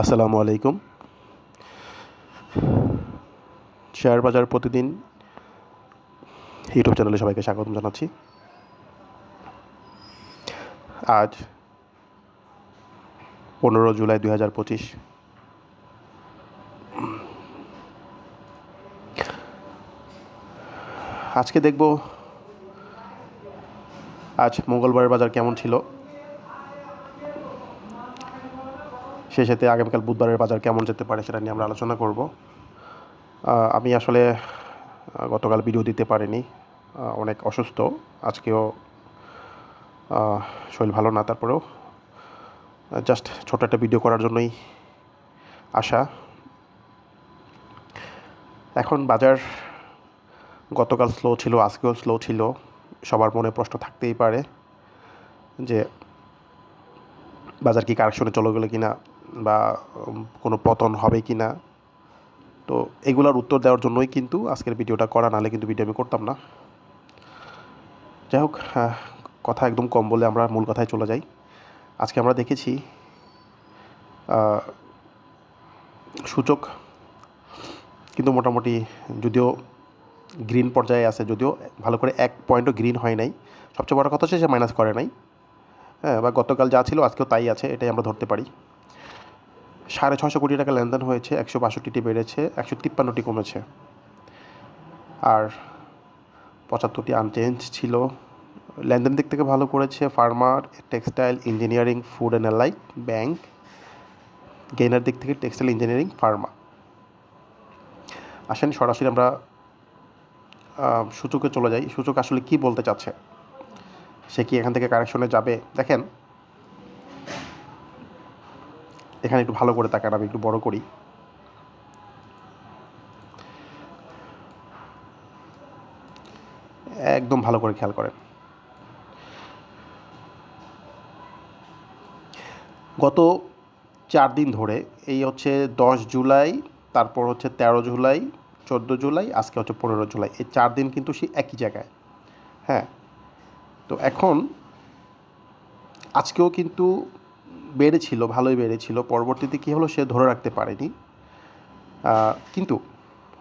আসসালামু আলাইকুম। শেয়ার বাজার প্রতিদিন ইউটিউব চ্যানেলে সবাইকে স্বাগতম জানাচ্ছি। আজ পনেরো জুলাই দুই হাজার পঁচিশ। আজকে দেখব আজ মঙ্গলবার বাজার কেমন ছিল। সেই সাথে আগামীকাল বুধবারের বাজার কেমন যেতে পারে সেটা নিয়ে আমরা আলোচনা করব। আমি আসলে গতকাল ভিডিও দিতে পারিনি। অনেক অসুস্থ। আজকেও শরীর ভালো না, তারপরেও জাস্ট ছোট একটা ভিডিও করার জন্যই আসা। এখন বাজার গতকাল স্লো ছিল, আজকেও স্লো ছিল। সবার মনে প্রশ্ন থাকতেই পারে যে, বাজার কি কারেকশনে চলে গেলো কিনা? বা কোনো পতন হবে কি না। তো এগুলোর উত্তর দেওয়ার জন্যই কিন্তু আজকের ভিডিওটা করা, নাহলে কিন্তু ভিডিও আমি করতাম না। যাই হোক কথা একদম কম বলে আমরা মূল কথায় চলে যাই। আজকে আমরা দেখেছি সূচক কিন্তু মোটামুটি যদিও গ্রিন পর্যায়ে আছে, যদিও ভালো করে এক পয়েন্টও গ্রিন হয় নাই। সবচেয়ে বড় কথা হচ্ছে সে মাইনাস করে নাই। হ্যাঁ বা গতকাল যা ছিল আজকেও তাই আছে, এটাই আমরা ধরতে পারি। সাড়ে ছশো কোটি টাকা লেনদেন হয়েছে, একশো বাষট্টিটি বেড়েছে, একশো তিপ্পান্নটি কমেছে। আর পঁচাত্তরটি আনচেঞ্জ ছিল। লেনদেন দিক থেকে ভালো করেছে farmer textile engineering food and allied bank gainer দিক থেকে টেক্সটাইল ইঞ্জিনিয়ারিং ফার্মা আসেন সরাসরি আমরা সূচকে চলে যাই। সূচক আসলে কি বলতে চাচ্ছে? সে কি এখান থেকে কারেকশনে যাবে? দেখেন এখানে একটু ভালো করে তাকান, আমি একটু বড় করি। একদম ভালো করে খেয়াল করেন। গত চার দিন ধরে, এই হচ্ছে দশ জুলাই, তারপর হচ্ছে তেরো জুলাই, চোদ্দ জুলাই, আজকে হচ্ছে পনেরো জুলাই, এই চার দিন কিন্তু সেই একই জায়গায়। হ্যাঁ তো এখন আজকেও কিন্তু বেড়েছিল, ভালোই বেড়েছিল। পরবর্তীতে কী হলো সে ধরে রাখতে পারেনি। কিন্তু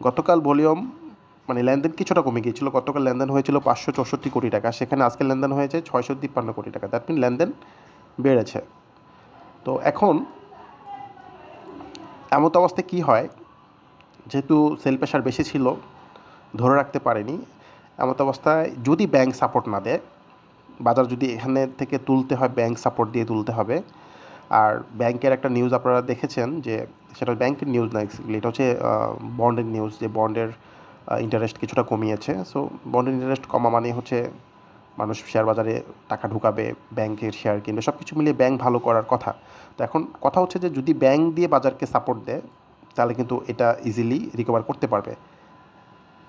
গতকাল ভলিউম মানে লেনদেন কিছুটা কমে গিয়েছিল। গতকাল লেনদেন হয়েছিল পাঁচশো চৌষট্টি কোটি টাকা। সেখানে আজকে লেনদেন হয়েছে ছয়শো তিপ্পান্ন কোটি টাকা। দ্যাট মিন লেনদেন বেড়েছে। তো এখন এমত অবস্থায় কী হয়? যেহেতু সেল প্রেশার বেশি ছিল, ধরে রাখতে পারেনি। এমত অবস্থায় যদি ব্যাংক সাপোর্ট না দেয়, বাজার যদি এখানে থেকে তুলতে হয়, ব্যাংক সাপোর্ট দিয়ে তুলতে হবে আর ব্যাংকের একটা নিউজ আপনারা দেখেছেন যে সেটা ব্যাংকের নিউজ না এক্সিক্টলি এটা হচ্ছে বন্ডের নিউজ যে বন্ডের ইন্টারেস্ট কিছুটা কমিয়েছে। সো বন্ডের ইন্টারেস্ট কমা মানে হচ্ছে মানুষ শেয়ার বাজারে টাকা ঢুকাবে ব্যাংকের শেয়ার কিনবে সব কিছু মিলিয়ে ব্যাংক ভালো করার কথা। তো এখন কথা হচ্ছে যে যদি ব্যাংক দিয়ে বাজারকে সাপোর্ট দেয়, তাহলে কিন্তু এটা ইজিলি রিকভার করতে পারবে।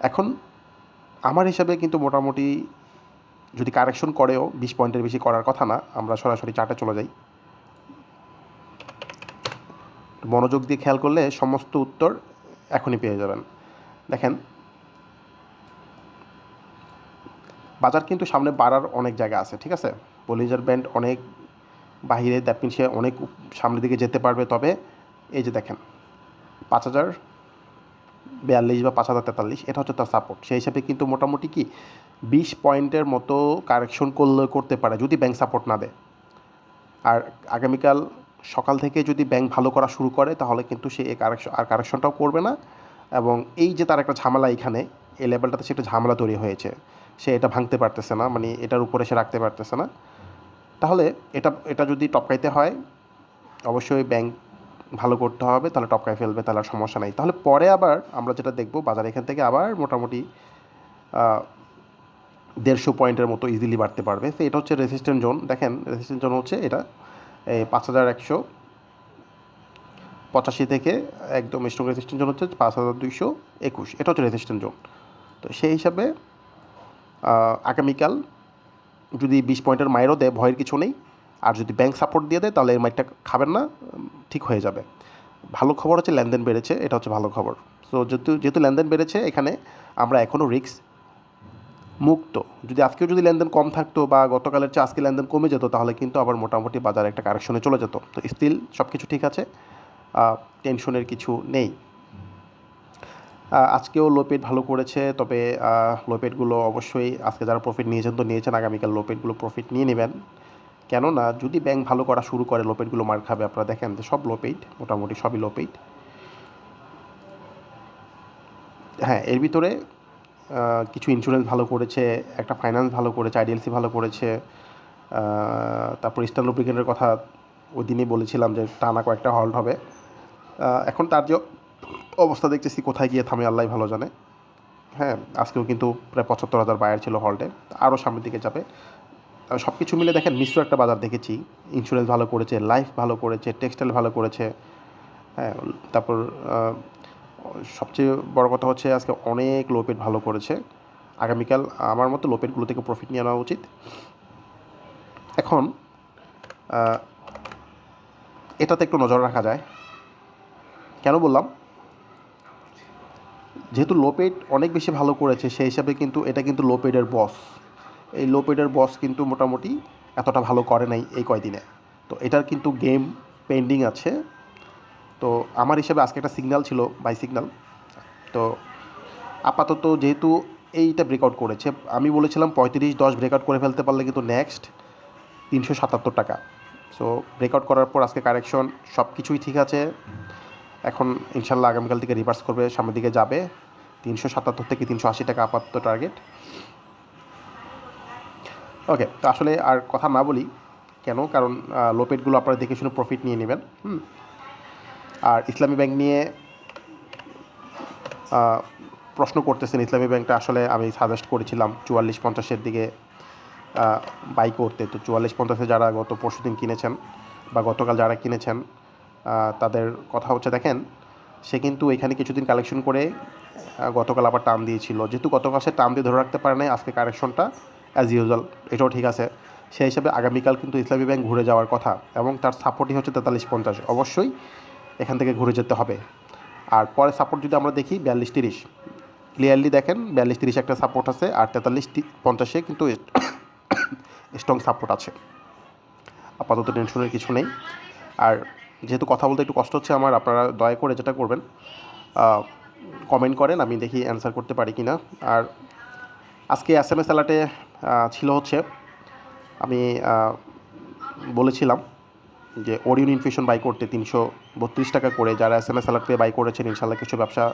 এখন আমার হিসাবে কিন্তু মোটামুটি যদি কারেকশন করেও বিশ পয়েন্টের বেশি করার কথা না, আমরা সরাসরি চার্টে চলে যাই। মনোযোগ দিয়ে খেয়াল করলে সমস্ত উত্তর এখনই পেয়ে যাবেন। দেখেন, বাজার কিন্তু সামনে বাড়ার অনেক জায়গা আছে, ঠিক আছে? বলিঞ্জার ব্যান্ড অনেক, বাহিরে দ্যাট মিন সে অনেক সামনের দিকে যেতে পারবে, তবে এই যে দেখেন, পাঁচ হাজার বিয়াল্লিশ বা পাঁচ হাজার তেতাল্লিশ, এটা হচ্ছে তার সাপোর্ট সেই হিসাবে কিন্তু মোটামুটি কি বিশ পয়েন্টের মতো কারেকশন করলে, করতে পারে, যদি ব্যাংক সাপোর্ট না দেয়। আর আগামীকাল সকাল থেকে যদি ব্যাংক ভালো করা শুরু করে, তাহলে কিন্তু সে আর কারেকশনটাও করবে না। এবং এই যে তার একটা ঝামেলা এখানে, এই লেভেলটাতে সে একটা ঝামেলা তৈরি হয়েছে। সে এটা ভাঙতে পারতেছে না মানে এটার উপরে সে রাখতে পারতেছে না। তাহলে এটা এটা যদি টপকাইতে হয়, অবশ্যই ব্যাংক ভালো করতে হবে, তাহলে টপকায় ফেলবে, তাহলে আর সমস্যা নাই। তাহলে পরে আবার আমরা যেটা দেখব, বাজার এখান থেকে আবার মোটামুটি দেড়শো পয়েন্টের মতো ইজিলি বাড়তে পারবে। তো এটা হচ্ছে রেসিস্ট্যান্ট জোন দেখেন রেসিস্ট্যান্ট জোন হচ্ছে এটা। এই পাঁচ হাজার একশো। পঁচাশি থেকে একদম স্ট্রং রেসিস্ট্যান্ট জোন হচ্ছে পাঁচ হাজার দুইশো একুশ। এটা হচ্ছে রেসিস্ট্যান্ট জোন তো সেই হিসাবে আগামীকাল যদি বিশ পয়েন্টের মাইরও দেয়, ভয়ের কিছু নেই। আর যদি ব্যাংক সাপোর্ট দিয়ে দেয়, তাহলে এই মাইটটা খাবেন না, ঠিক হয়ে যাবে। ভালো খবর হচ্ছে লেনদেন বেড়েছে, এটা হচ্ছে ভালো খবর। তো যেহেতু যেহেতু লেনদেন বেড়েছে, এখানে আমরা এখনও রিস্ক মুক্ত। যদি আজকেও যদি লেনদেন কম থাকতো বা গতকালের চেয়ে আজকে লেনদেন কমে যেত, তাহলে কিন্তু আবার মোটামুটি বাজারে একটা কারেকশনে চলে যেত। তো স্টিল সব কিছু ঠিক আছে টেনশনের কিছু নেই। আজকেও লোপেট ভালো করেছে, তবে লোপেটগুলো অবশ্যই আজকে যারা প্রফিট নিয়েছেন তো নিয়েছেন, আগামীকাল লোপেটগুলো প্রফিট নিয়ে নেবেন। কেননা, যদি ব্যাংক ভালো করা শুরু করে লোপেটগুলো মার খাবে, আপনারা দেখেন যে সব লোপেট মোটামুটি সবই লোপেট হ্যাঁ এর ভিতরে কিছু ইন্স্যুরেন্স ভালো করেছে, একটা ফাইন্যান্স ভালো করেছে আইডিএলসি ভালো করেছে তারপর ইস্টার্ন লুব্রিকেন্টের কথা ওই দিনই বলেছিলাম যে টানা কয়েকটা হল্ট হবে। এখন তার যে অবস্থা দেখতেছি, কোথায় গিয়ে থামে আল্লাহ ভালো জানে। হ্যাঁ আজকেও কিন্তু প্রায় পঁচাত্তর হাজার বায়ার ছিল হল্টে আরও সামনের দিকে যাবে। সব কিছু মিলে দেখেন, মিশ্র একটা বাজার দেখেছি। ইন্স্যুরেন্স ভালো করেছে লাইফ ভালো করেছে টেক্সটাইল ভালো করেছে। হ্যাঁ তারপর সবচেয়ে বড় কথা হচ্ছে আজকে অনেক লোপেট ভালো করেছে। আগামীকাল আমার মতো লোপেটগুলো থেকে প্রফিট নিয়ে নেওয়া উচিত। এখন এটাতে একটু নজর রাখা যায়। কেন বললাম? যেহেতু লোপেড অনেক বেশি ভালো করেছে, সেই হিসাবে কিন্তু এটা কিন্তু লোপেডের বস এই লোপেডের বস কিন্তু মোটামুটি এতটা ভালো করে নাই এই কয়দিনে। তো এটার কিন্তু গেম পেন্ডিং আছে। তো আমার হিসাবে আজকে একটা সিগনাল ছিল বাই সিগন্যাল তো আপাতত যেহেতু এইটা ব্রেকআউট করেছে, আমি বলেছিলাম পঁয়ত্রিশ দশ ব্রেকআউট করে ফেলতে পারলে কিন্তু নেক্সট তিনশো সাতাত্তর টাকা। সো ব্রেকআউট করার পর আজকে কারেকশন সব কিছুই ঠিক আছে। এখন ইনশাল্লাহ আগামীকাল থেকে রিভার্স করবে, সামনের দিকে যাবে। তিনশো সাতাত্তর থেকে তিনশো আশি টাকা আপাতত টার্গেট ওকে তো আসলে আর কথা না বলি। কেন? কারণ লোপেটগুলো আপনারা দেখে শুনে প্রফিট নিয়ে নেবেন। হুম। আর ইসলামী ব্যাংক নিয়ে প্রশ্ন করতেছেন, ইসলামী ব্যাংকটা আসলে আমি সাজেস্ট করেছিলাম চুয়াল্লিশ পঞ্চাশের দিকে বাই করতে। তো চুয়াল্লিশ পঞ্চাশে যারা গত পরশু দিন কিনেছেন বা গতকাল যারা কিনেছেন তাদের কথা হচ্ছে, দেখেন, সে কিন্তু এখানে কিছুদিন কালেকশন করে গতকাল আবার টার্ম দিয়েছিল। যেহেতু গতকাল সে টার্ম দিয়ে ধরে রাখতে পারে নাই, আজকে কারেকশনটা অ্যাজ ইউজুয়াল এটাও ঠিক আছে। সেই হিসাবে আগামীকাল কিন্তু ইসলামী ব্যাংক ঘুরে যাওয়ার কথা এবং তার সাপোর্টই হচ্ছে তেতাল্লিশ পঞ্চাশ। অবশ্যই এখান থেকে ঘুরে যেতে হবে। আর পরে সাপোর্ট যদি আমরা দেখি, বিয়াল্লিশ তিরিশ। ক্লিয়ারলি দেখেন, বিয়াল্লিশ তিরিশ একটা সাপোর্ট আছে আর তেতাল্লিশ পঞ্চাশে কিন্তু স্ট্রং সাপোর্ট আছে। আপাতত টেনশনের কিছু নেই। আর যেহেতু কথা বলতে একটু কষ্ট হচ্ছে আমার, আপনারা দয়া করে যেটা করবেন কমেন্ট করেন, আমি দেখি অ্যান্সার করতে পারি কি না আর আজকে এস এম এস অ্যালার্টে ছিল হচ্ছে, আমি বলেছিলাম যে ওরিয়ন ইনফিউশন বাই করতে তিনশো বত্রিশ টাকা করে, যারা এস এম এস অ্যালার্ট পেয়ে বাই করেছেন, ইনশাল্লাহ কিছু ব্যবসা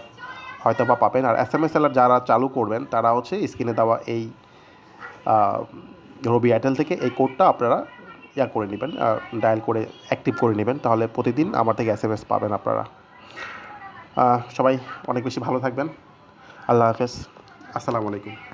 হয়তো বা পাবেন। আর এস এম এস অ্যালার্ট যারা চালু করবেন, তারা হচ্ছে স্ক্রিনে দেওয়া এই রবি এয়ারটেল থেকে এই কোডটা আপনারা ইয়া করে নেবেন ডায়াল করে অ্যাক্টিভ করে নেবেন। তাহলে প্রতিদিন আমার থেকে এস এম এস পাবেন আপনারা। সবাই অনেক বেশি ভালো থাকবেন। আল্লাহ হাফেজ। আসসালামু আলাইকুম।